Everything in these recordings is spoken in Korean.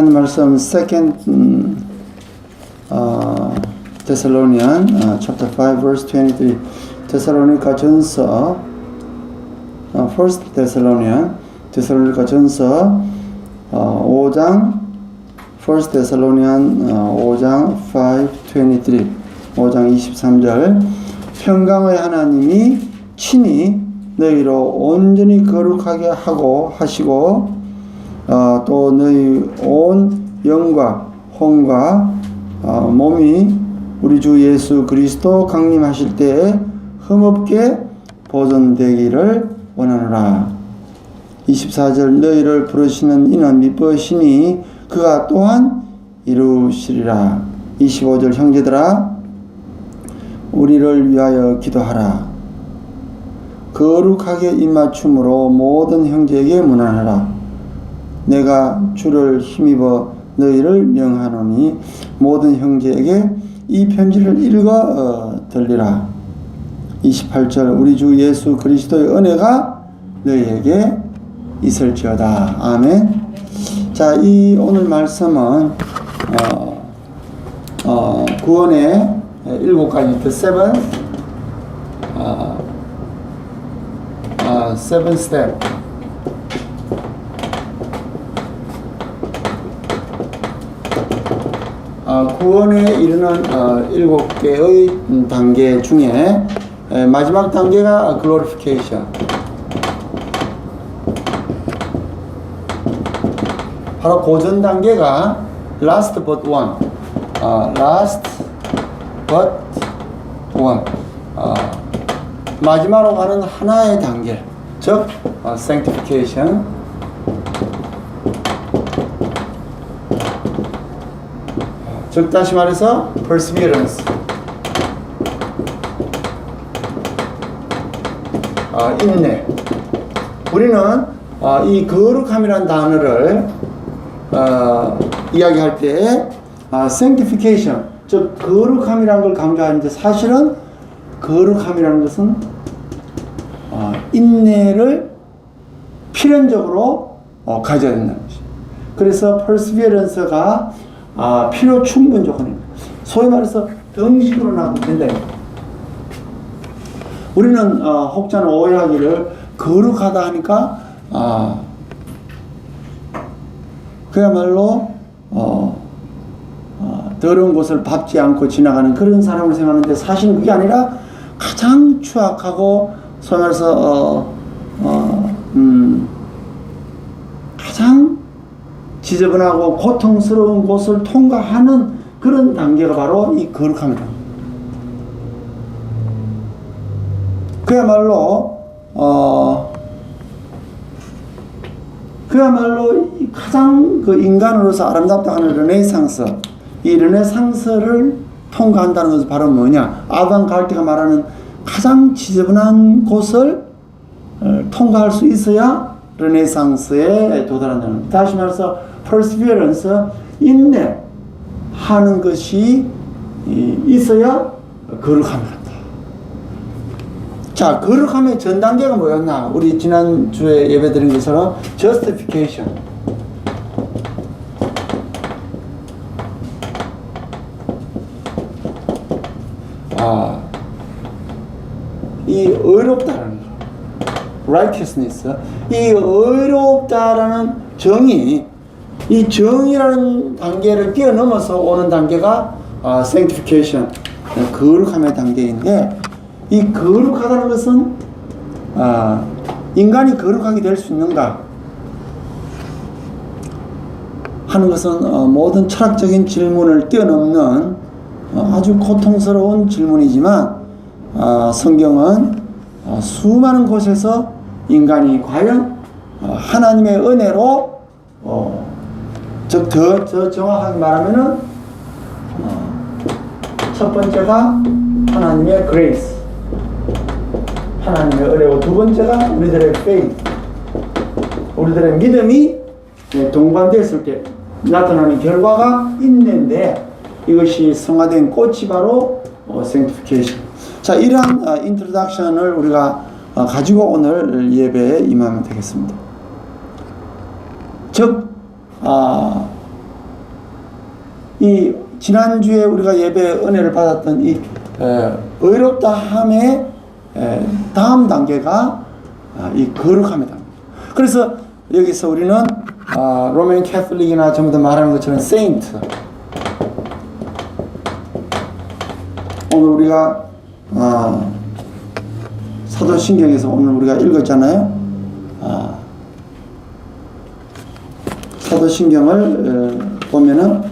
하나님 말씀 second 음, 어, Thessalonian 어, chapter 5 verse 23 데살로니가 전서 어, first Thessalonian 데살로니가 전서 어, 5장 first Thessalonian 어, 5장 5:23 5장 23절 평강의 하나님이 친히 너희로 온전히 거룩하게 하고 하시고 어, 또 너희 온 영과 혼과 어, 몸이 우리 주 예수 그리스도 강림하실 때에 흠없게 보존되기를 원하노라. 24절 너희를 부르시는 이는 미쁘시니 그가 또한 이루시리라. 25절 형제들아 우리를 위하여 기도하라. 거룩하게 입맞춤으로 모든 형제에게 문안하라. 내가 주를 힘입어 너희를 명하노니 모든 형제에게 이 편지를 읽어 어, 들리라. 28절 우리 주 예수 그리스도의 은혜가 너희에게 있을지어다. 아멘. 자, 이 오늘 말씀은 어, 어, 구원의 일곱 가지 the seven 어, 어, seven step 구원에 이르는 어, 일곱 개의 음, 단계 중에 에, 마지막 단계가 glorification. 바로 고전 단계가 last but one. 어, last but one. 어, 마지막으로 가는 하나의 단계. 즉 어, sanctification. 즉 다시 말해서 perseverance. 아, 인내. 우리는 아, 이 거룩함이라는 단어를 어, 이야기할 때 아, sanctification 즉 거룩함이라는 걸 강조하는데 사실은 거룩함이라는 것은 어, 인내를 필연적으로 어, 가져야 된다는 것이. 그래서 perseverance가 아, 필요 충분 조건입니다. 소위 말해서 등식으로 나도 된다. 우리는 어, 혹자는 오해하기를 거룩하다 하니까 아, 그야말로 어, 어, 더러운 곳을 밟지 않고 지나가는 그런 사람을 생각하는데 사실은 그게 아니라 가장 추악하고 소위 말해서 어, 어, 음, 가장 지저분하고 고통스러운 곳을 통과하는 그런 단계가 바로 이 거룩함이다. 그야말로 어 그야말로 이 가장 그 인간으로서 아름답다 하는 르네상스 이 르네상스를 통과한다는 것은 바로 뭐냐 아방갈트가 말하는 가장 지저분한 곳을 어, 통과할 수 있어야 르네상스에 도달한다는 것. 다시 말해서 perseverance 인내 하는 것이 이- 있어야 거룩함이란다. 자, 거룩함의 전 단계가 뭐였나? 우리 지난 주에 예배 드린 것처럼 justification. 아, 이 의롭다라는 거. righteousness. 이 의롭다라는 정의, 이 정의라는 단계를 뛰어넘어서 오는 단계가 아, sanctification, 거룩함의 단계인데, 이 거룩하다는 것은 아, 인간이 거룩하게 될 수 있는가? 하는 것은 어, 모든 철학적인 질문을 뛰어넘는 어, 아주 고통스러운 질문이지만 아, 성경은 어, 수많은 곳에서 인간이 과연 어, 하나님의 은혜로 어, 즉, 더, 더 정확하게 말하면은 어, 첫 번째가 하나님의 grace, 하나님의 은혜고 두 번째가 우리들의 faith, 우리들의 믿음이 네, 동반됐을 때 나타나는 결과가 인내인데 이것이 성화된 꽃이 바로 어, sanctification. 자, 이러한 어, 인트로덕션을 우리가 어, 가지고 오늘 예배에 임하면 되겠습니다. 즉, 아, 이 지난주에 우리가 예배 은혜를 받았던 이 에, 의롭다 함의 에, 다음 단계가 아, 이 거룩함이다. 그래서 여기서 우리는 아, 로맨 캐톨릭이나 전부 다 말하는 것처럼 세인트 오늘 우리가 아, 사도신경에서 오늘 우리가 읽었잖아요. 아, 사도신경을 에, 보면은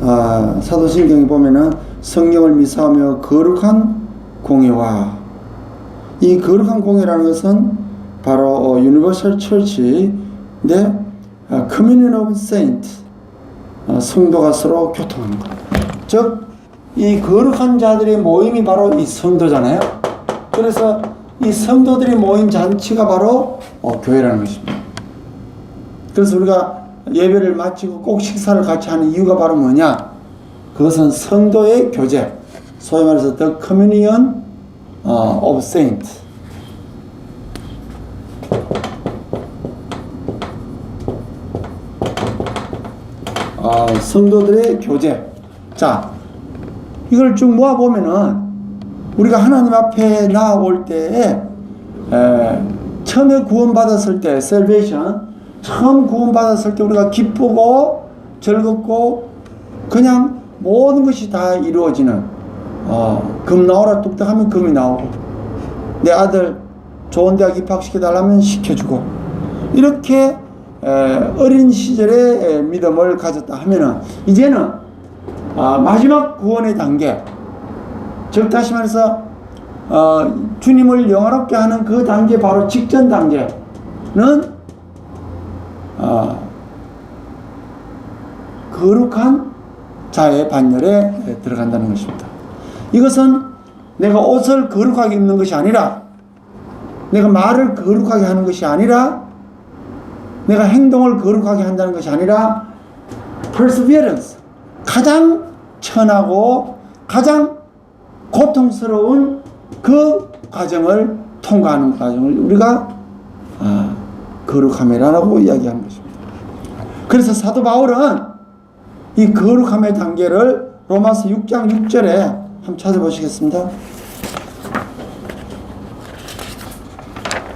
아, 사도신경에 보면은 성경을 미사하며 거룩한 공예와 이 거룩한 공예라는 것은 바로 어, 유니버설 아, Communion of Saints 어, 성도가 서로 교통하는 것. 즉, 이 거룩한 자들의 모임이 바로 이 성도잖아요. 그래서 이 성도들이 모인 잔치가 바로 어, 교회라는 것입니다. 그래서 우리가 예배를 마치고 꼭 식사를 같이 하는 이유가 바로 뭐냐? 그것은 성도의 교제, 소위 말해서 The Communion 어, of Saints. 어, 성도들의 교제. 자, 이걸 쭉 모아보면은 우리가 하나님 앞에 나아올 때에 에, 처음에 구원받았을 때, salvation, 처음 구원받았을 때 우리가 기쁘고 즐겁고 그냥 모든 것이 다 이루어지는 어, 금 나오라 뚝딱 하면 금이 나오고 내 아들 좋은 대학 입학시켜 달라면 시켜주고 이렇게 에, 어린 시절에 에, 믿음을 가졌다 하면은 이제는 아, 마지막 구원의 단계 즉 다시 말해서 어, 주님을 영화롭게 하는 그 단계 바로 직전 단계는 어, 거룩한 자의 반열에 들어간다는 것입니다. 이것은 내가 옷을 거룩하게 입는 것이 아니라 내가 말을 거룩하게 하는 것이 아니라 내가 행동을 거룩하게 한다는 것이 아니라 perseverance 가장 천하고 가장 고통스러운 그 과정을 통과하는 과정을 우리가 아, 거룩함이라고 이야기하는 것입니다. 그래서 사도 바울은 이 거룩함의 단계를 로마서 6장 6절에 한번 찾아보시겠습니다.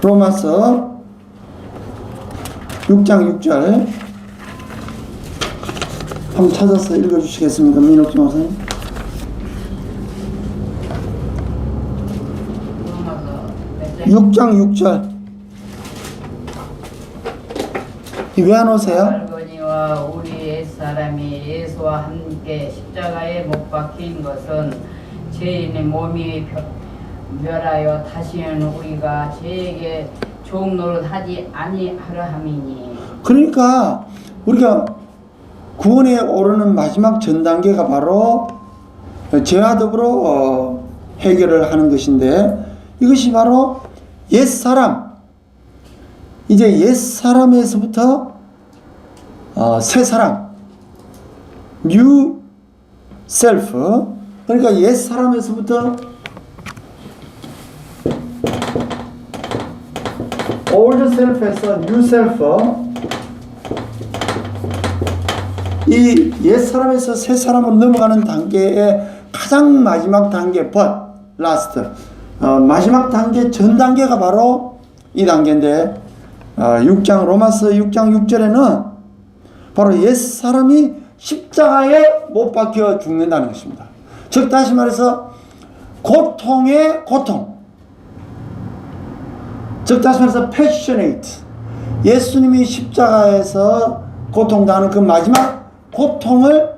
로마서 6장 6절 한번 찾아서 읽어주시겠습니까? 민옥주 목사님. 로마서 몇 장? 6장 6절. 왜안 오세요? 알거니와 우리 옛사람이 예수와 함께 십자가에 못 박힌 것은 죄인의 몸이 벼- 멸하여 다시는 우리가 죄에게 종노릇 하지 아니하려 함이니 그러니까 우리가 구원에 오르는 마지막 전 단계가 바로 죄와 더불어 어, 해결을 하는 것인데 이것이 바로 옛 사람. 이제 옛 사람에서부터 어, 새 사람 new self. 그러니까 옛 사람에서부터 old self에서 new self. 이 옛 사람에서 새 사람으로 넘어가는 단계의 가장 마지막 단계, but last 어, 마지막 단계 전 단계가 바로 이 단계인데 어, 6장 로마서 6장 6절에는 바로 옛 사람이 십자가에 못 박혀 죽는다는 것입니다. 즉 다시 말해서 고통의 고통. 즉 다시 말해서 passionate. 예수님이 십자가에서 고통당하는 그 마지막 고통을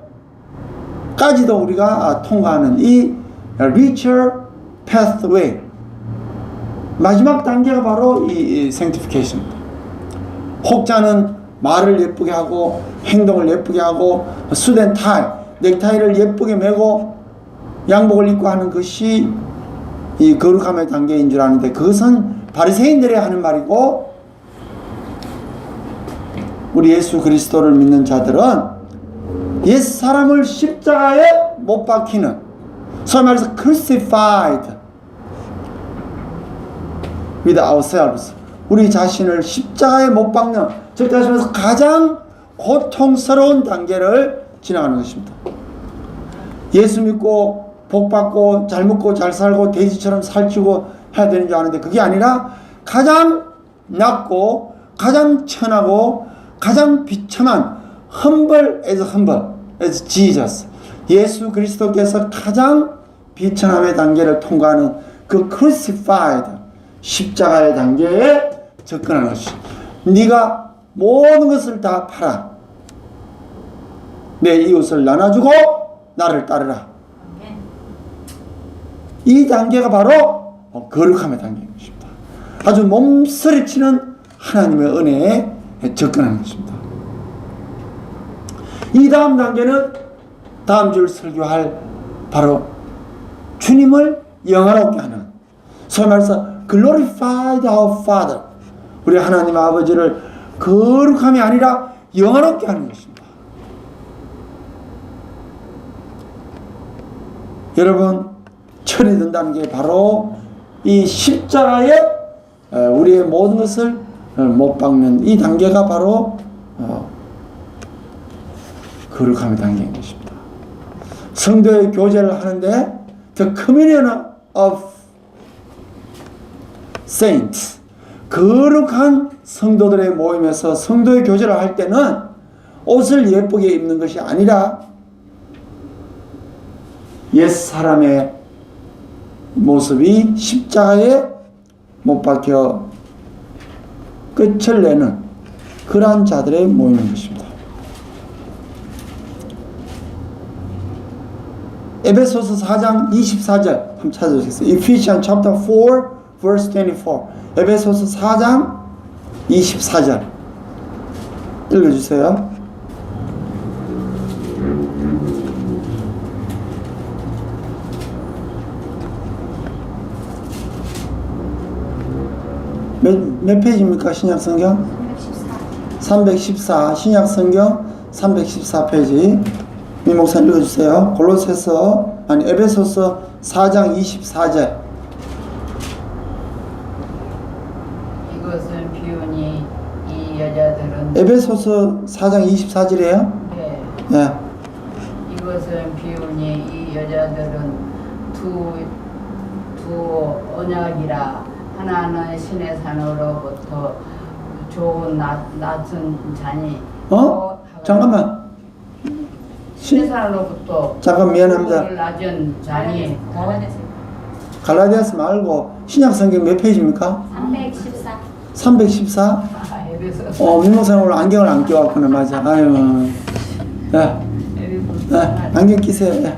까지도 우리가 통과하는 이 richer pathway 마지막 단계가 바로 이, 이 sanctification입니다. 혹자는 말을 예쁘게 하고 행동을 예쁘게 하고 수된 타이 넥타이를 예쁘게 매고 양복을 입고 하는 것이 이 거룩함의 단계인 줄 아는데 그것은 바리새인들이 하는 말이고 우리 예수 그리스도를 믿는 자들은 옛 사람을 십자가에 못 박히는 소위 말해서 crucified with ourselves 우리 자신을 십자가에 못 박는 즉 다시 말해서 가장 고통스러운 단계를 지나가는 것입니다. 예수 믿고 복 받고 잘 먹고 잘 살고 돼지처럼 살찌고 해야 되는 줄 아는데 그게 아니라 가장 낮고 가장 천하고 가장 비참한 humble as humble as Jesus 예수 그리스도께서 가장 비천함의 단계를 통과하는 그 crucified 십자가의 단계에 접근하는 것이 네가 모든 것을 다 팔아 내 이웃을 나눠주고 나를 따르라 이 단계가 바로 거룩함의 단계인 것입니다. 아주 몸서리치는 하나님의 은혜에 접근하는 것입니다. 이 다음 단계는 다음 줄 설교할 바로 주님을 영화롭게 하는 소위 말해서 glorified our Father 우리 하나님 아버지를 거룩함이 아니라 영화롭게 하는 것입니다. 여러분 철이 든다는 게 바로 이 십자가에 에, 우리의 모든 것을 어, 못 박는 이 단계가 바로 어, 거룩함의 단계인 것입니다. 성도의 교제를 하는데 the communion of saints 거룩한 성도들의 모임에서 성도의 교제를 할 때는 옷을 예쁘게 입는 것이 아니라 옛 사람의 모습이 십자가에 못 박혀 끝을 내는 그러한 자들의 모임인 것입니다. 에베소서 4장 24절 한번 찾아주세요. Ephesians chapter 4 verse 24. 에베소서 4장 24절 읽어 주세요. 몇, 몇 페이지입니까? 신약 성경? 314 신약 성경 314페이지 미 목사 읽어 주세요. 골로새서 아니 에베소서 4장 24절 이것은 비운이 이 여자들은 에베소서 4장 24절이에요. 네, 예. 이것은 비운이 이 여자들은 두, 두 언약이라 하나는 신의 산으로부터 좋은 낮, 낮은 자니 어? 잠깐만. 신의 산으로부터 잠깐 미안합니다. 낮은 자니 갈라디아스 말고 신약 성경 몇 페이지입니까? 314 314? 어, 오늘 안경을 안 껴왔구나. 맞아. 아유. 예. 에베소 예. 안경 끼세요. 예.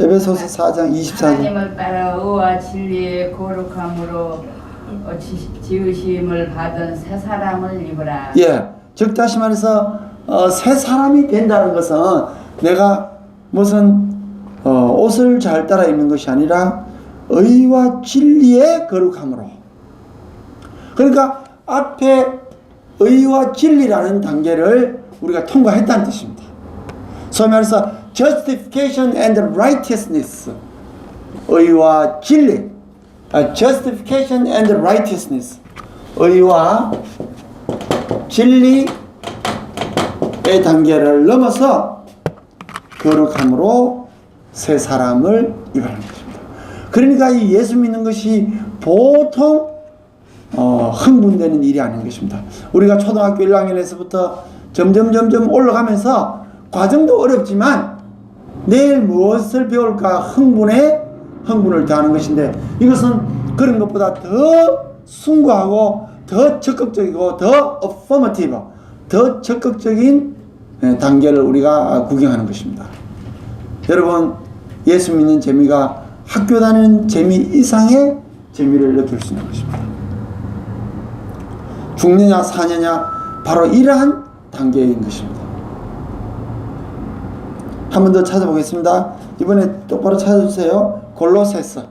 에베소서 4장 24절. 하나님을 따라 의와 진리의 거룩함으로 어, 지, 지으심을 받은 새 사람을 입으라. 예. 즉 다시 말해서 어, 새 사람이 된다는 것은 내가 무슨 어, 옷을 잘 따라 입는 것이 아니라 의와 진리의 거룩함으로. 그러니까 앞에 의와 진리라는 단계를 우리가 통과했다는 뜻입니다. 소위 말해서 justification and righteousness 의와 진리 아, justification and righteousness 의와 진리의 단계를 넘어서 거룩함으로 새 사람을 입어라는 것입니다. 그러니까 이 예수 믿는 것이 보통 어, 흥분되는 일이 아닌 것입니다. 우리가 초등학교 1학년에서부터 점점 점점 올라가면서 과정도 어렵지만 내일 무엇을 배울까 흥분에 흥분을 더하는 것인데 이것은 그런 것보다 더 숭고하고 더 적극적이고 더 affirmative, 더 적극적인 예, 단계를 우리가 구경하는 것입니다. 여러분 예수 믿는 재미가 학교 다니는 재미 이상의 재미를 느낄 수 있는 것입니다. 죽느냐 사느냐 바로 이러한 단계인 것입니다. 한 번 더 찾아보겠습니다. 이번에 똑바로 찾아주세요. 골로새서.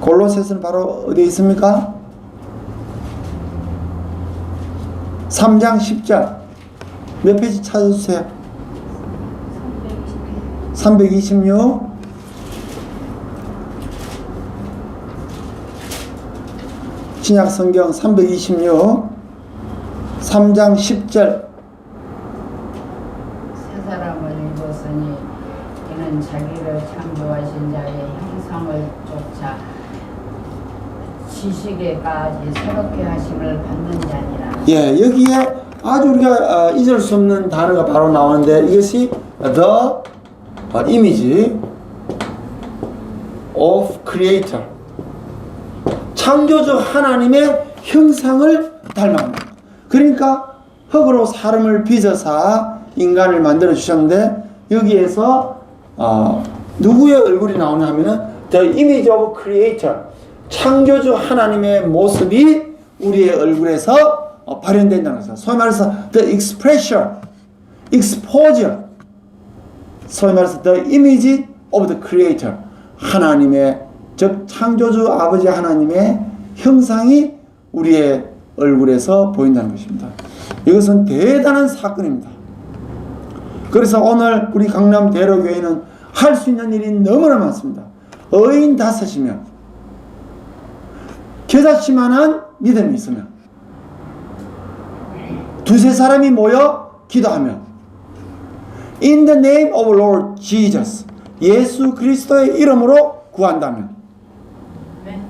골로새서는 바로 어디에 있습니까? 3장 10절. 몇 페이지 찾아주세요. 326 신약 성경 326 3장 10절. 새 사람을 입었으니 이는 자기를 창조하신 자의 형상을 쫓아 지식에까지 새롭게 하심을 받는 자니라. 예, 여기에 아주 우리가 어, 잊을 수 없는 단어가 바로 나오는데 이것이 the 어, image of creator 창조주 하나님의 형상을 닮았다. 그러니까 흙으로 사람을 빚어서 인간을 만들어 주셨는데 여기에서 어, 누구의 얼굴이 나오냐 하면은 the image of creator 창조주 하나님의 모습이 우리의 얼굴에서 어, 발현된다는 것이죠. 소위 말해서 the expression, exposure 소위 말해서 the image of the creator 하나님의 즉 창조주 아버지 하나님의 형상이 우리의 얼굴에서 보인다는 것입니다. 이것은 대단한 사건입니다. 그래서 오늘 우리 강남 대로교회는 할 수 있는 일이 너무나 많습니다. 어인 다섯이면 겨자씨만한 믿음이 있으면 두세 사람이 모여 기도하면 In the name of Lord Jesus 예수 그리스도의 이름으로 구한다면 네.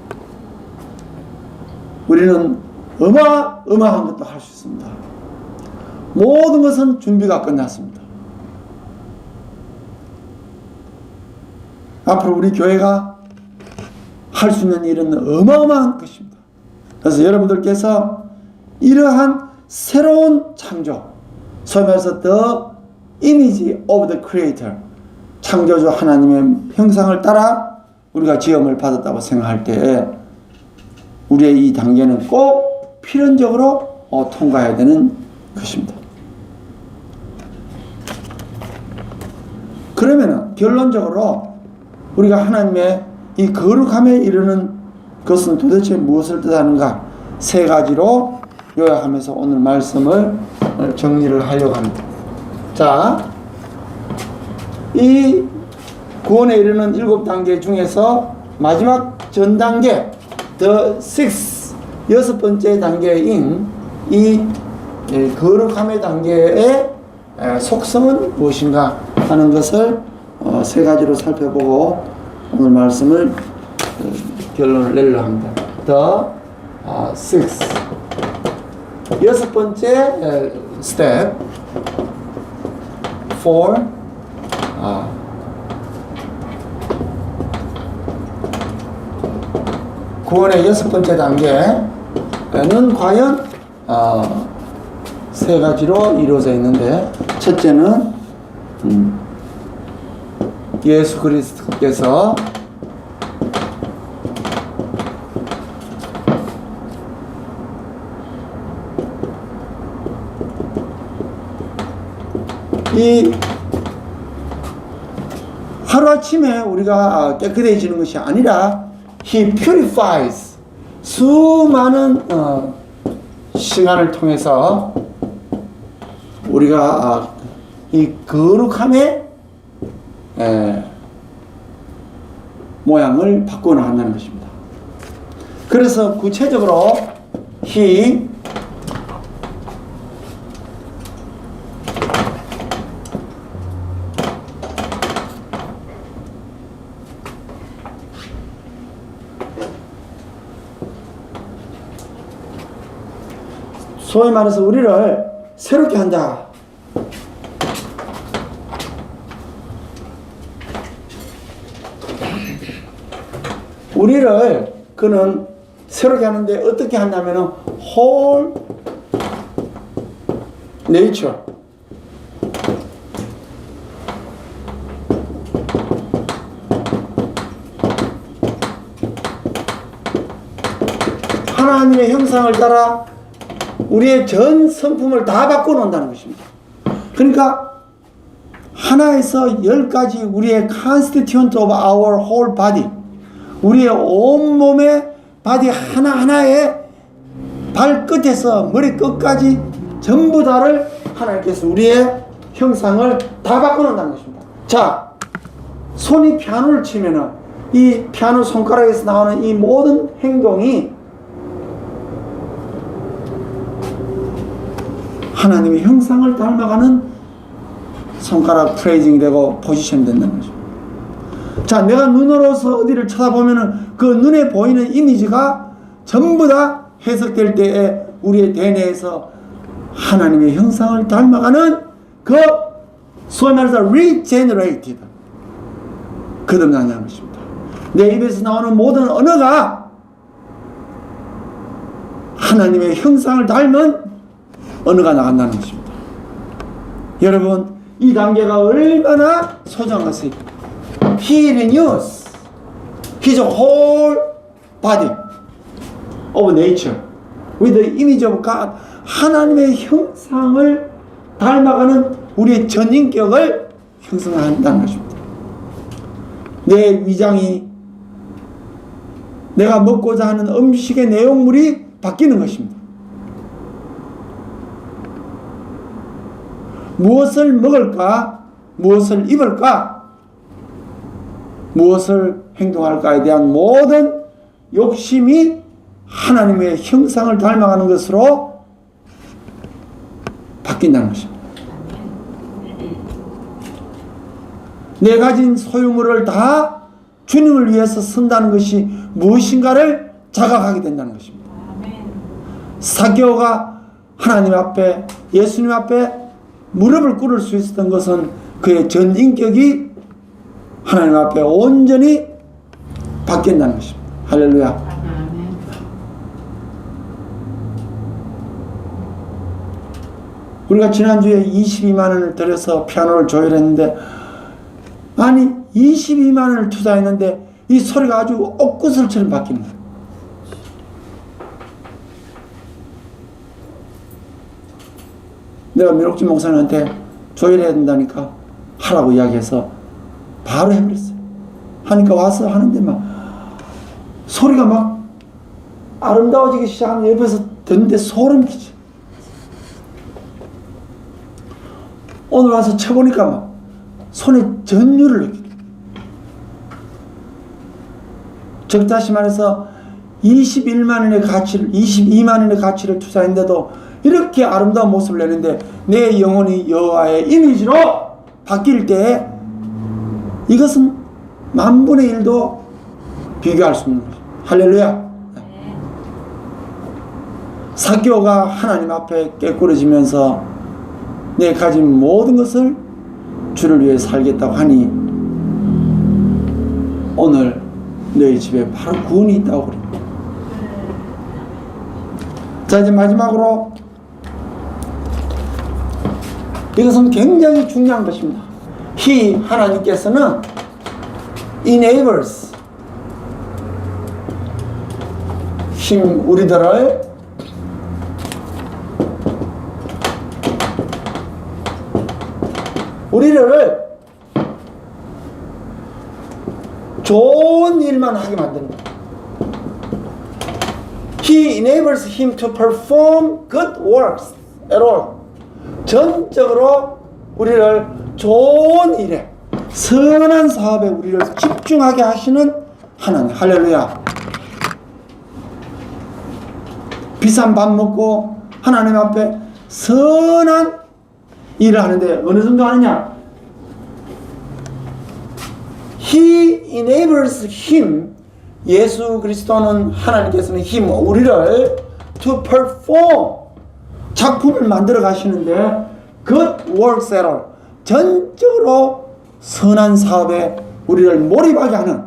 우리는 어마어마한 것도 할 수 있습니다. 모든 것은 준비가 끝났습니다. 앞으로 우리 교회가 할 수 있는 일은 어마어마한 것입니다. 그래서 여러분들께서 이러한 새로운 창조, 소위 말해 image of the creator, 창조주 하나님의 형상을 따라 우리가 지음을 받았다고 생각할 때 우리의 이 단계는 꼭 필연적으로 어, 통과해야 되는 것입니다. 그러면은 결론적으로 우리가 하나님의 이 거룩함에 이르는 것은 도대체 무엇을 뜻하는가 세 가지로 요약하면서 오늘 말씀을 어, 정리를 하려고 합니다. 자, 이 구원에 이르는 일곱 단계 중에서 마지막 전 단계, the sixth, 여섯 번째 단계인 이 예, 거룩함의 단계의 에, 속성은 무엇인가 하는 것을 어, 세 가지로 살펴보고 오늘 말씀을 어, 결론을 내려 합니다. The uh, sixth, 여섯 번째 에, step, for 아, 구원의 여섯 번째 단계는 과연 어, 세 가지로 이루어져 있는데 첫째는 음, 예수 그리스도께서 이 하루아침에 우리가 깨끗해지는 것이 아니라 He purifies 수많은 어, 시간을 통해서 우리가 아, 이 거룩함의 에, 모양을 바꿔 나간다는 것입니다. 그래서 구체적으로 He 소위 말해서 우리를 새롭게 한다. 우리를 그는 새롭게 하는데 어떻게 한다면은 whole nature 하나님의 형상을 따라 우리의 전 성품을 다 바꿔놓는다는 것입니다. 그러니까 하나에서 열 가지 우리의 constituent of our whole body 우리의 온 몸의 바디 하나하나에 발끝에서 머리끝까지 전부 다를 하나님께서 우리의 형상을 다 바꿔놓는다는 것입니다. 자, 손이 피아노를 치면은 이 피아노 손가락에서 나오는 이 모든 행동이 하나님의 형상을 닮아가는 손가락 프레이징이 되고 포지션이 된다는 거죠. 자, 내가 눈으로서 어디를 쳐다보면은 그 눈에 보이는 이미지가 전부 다 해석될 때에 우리의 대뇌에서 하나님의 형상을 닮아가는 그 소위 말해서 regenerated 거듭난다는 것입니다. 내 입에서 나오는 모든 언어가 하나님의 형상을 닮은 언어가 나간다는 것입니다. 여러분, 이 단계가 얼마나 소중한 것이 He renews his whole body of nature with the image of God. 하나님의 형상을 닮아가는 우리의 전인격을 형성한다는 것입니다. 내 위장이 내가 먹고자 하는 음식의 내용물이 바뀌는 것입니다. 무엇을 먹을까? 무엇을 입을까? 무엇을 행동할까에 대한 모든 욕심이 하나님의 형상을 닮아가는 것으로 바뀐다는 것입니다. 내 가진 소유물을 다 주님을 위해서 쓴다는 것이 무엇인가를 자각하게 된다는 것입니다. 사교가 하나님 앞에 예수님 앞에 무릎을 꿇을 수 있었던 것은 그의 전 인격이 하나님 앞에 온전히 바뀐다는 것입니다. 할렐루야. 우리가 지난주에 22만 원을 들여서 피아노를 조율했는데 아니 22만 원을 투자했는데 이 소리가 아주 옥구슬처럼 거예요. 내가 민옥진 목사님한테 조율해야 된다니까 하라고 이야기해서 바로 해버렸어요. 하니까 와서 하는데 막 소리가 막 아름다워지기 시작하면 옆에서 듣는데 소름 끼치. 오늘 와서 쳐보니까 막 손에 전율을 느끼 즉 다시 말해서 21만 원의 가치를 22만 원의 가치를 투자했는데도 이렇게 아름다운 모습을 내는데 내 영혼이 여호와의 이미지로 바뀔 때 이것은 만분의 일도 비교할 수 없는 거죠. 할렐루야. 사교가 하나님 앞에 깨꾸러지면서 내 가진 모든 것을 주를 위해 살겠다고 하니 오늘 너희 집에 바로 구원이 있다고 그래. 자 이제 마지막으로 이것은 굉장히 중요한 것입니다. He 하나님께서는 enables 힘 우리들을 우리를 좋은 일만 하게 만듭니다. He enables him to perform good works at all. 전적으로 우리를 좋은 일에 선한 사업에 우리를 집중하게 하시는 하나님. 할렐루야. 비싼 밥 먹고 하나님 앞에 선한 일을 하는데 어느 정도 하느냐? He enables him 예수 그리스도는 하나님께서는 힘 우리를 to perform 작품을 만들어 가시는데 good works at all. 전적으로 선한 사업에 우리를 몰입하게 하는.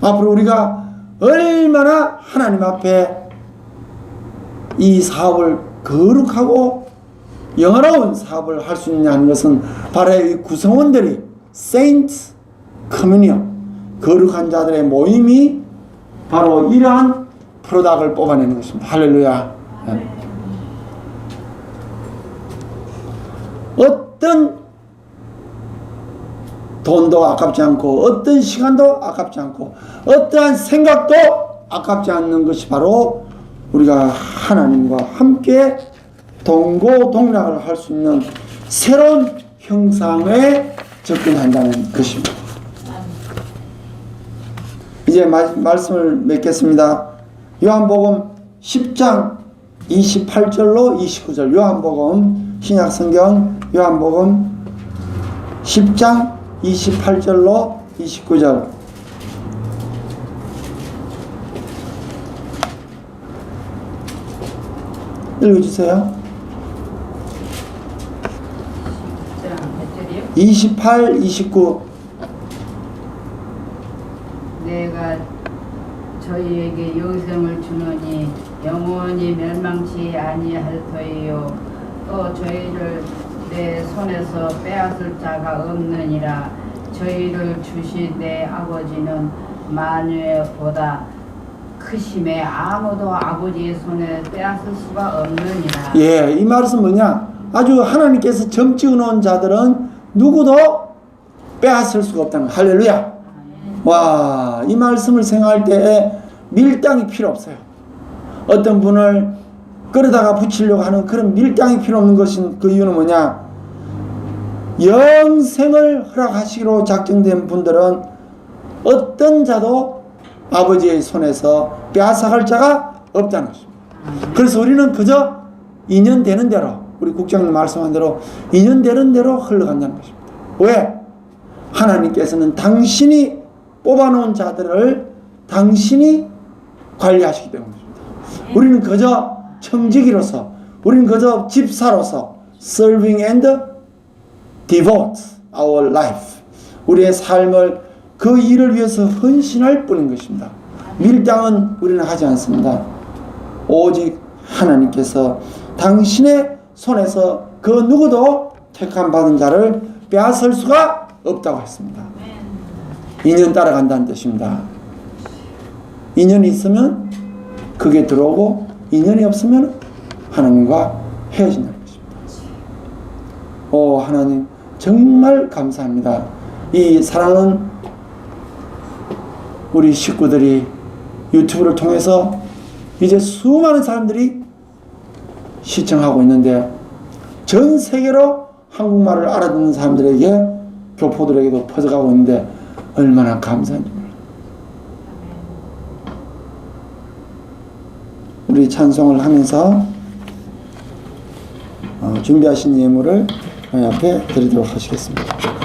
앞으로 우리가 얼마나 하나님 앞에 이 사업을 거룩하고 영화로운 사업을 할 수 있냐는 것은 바로 이 구성원들이 Saints Communion 거룩한 자들의 모임이 바로 이러한 프로덕을 뽑아내는 것입니다. 할렐루야. 네. 어떤 돈도 아깝지 않고 어떤 시간도 아깝지 않고 어떠한 생각도 아깝지 않는 것이 바로 우리가 하나님과 함께 동고동락을 할 수 있는 새로운 형상에 접근한다는 것입니다. 이제 마, 말씀을 맺겠습니다. 요한복음 10장 28절로 29절 요한복음 신약성경 요한복음 10장 28절로 29절 읽어주세요. 자, 몇 절이요? 28, 29 내가 저희에게 영생을 주노니 영원히 멸망치 아니할 터이요 또 저희를 내 손에서 빼앗을 자가 없느니라 저희를 주신 내 아버지는 만유보다 크심에 아무도 아버지의 손에 빼앗을 수가 없느니라 예, 이 말은 뭐냐? 아주 하나님께서 점 찍어 놓은 자들은 누구도 빼앗을 수가 없다는 거. 할렐루야. 와, 이 말씀을 생각할 때 밀당이 필요 없어요. 어떤 분을 끌어다가 붙이려고 하는 그런 밀당이 필요 없는 것인 그 이유는 뭐냐? 영생을 허락하시기로 작정된 분들은 어떤 자도 아버지의 손에서 빼앗아갈 자가 없다는 것입니다. 그래서 우리는 그저 인연 되는 대로 우리 국장님 말씀한 대로 인연 되는 대로 흘러간다는 것입니다. 왜? 하나님께서는 당신이 뽑아놓은 자들을 당신이 관리하시기 때문입니다. 우리는 그저 청지기로서 우리는 그저 집사로서 serving and devote our life 우리의 삶을 그 일을 위해서 헌신할 뿐인 것입니다. 밀당은 우리는 하지 않습니다. 오직 하나님께서 당신의 손에서 그 누구도 택함 받은 자를 빼앗을 수가 없다고 했습니다. 인연 따라간다는 뜻입니다. 인연이 있으면 그게 들어오고 인연이 없으면 하나님과 헤어진다는 것입니다. 오 하나님 정말 감사합니다. 이 사랑하는 우리 식구들이 유튜브를 통해서 이제 수많은 사람들이 시청하고 있는데 전 세계로 한국말을 알아듣는 사람들에게 교포들에게도 퍼져가고 있는데 얼마나 감사한지. 우리 찬송을 하면서 어, 준비하신 예물을 하나님 앞에 드리도록 하시겠습니다.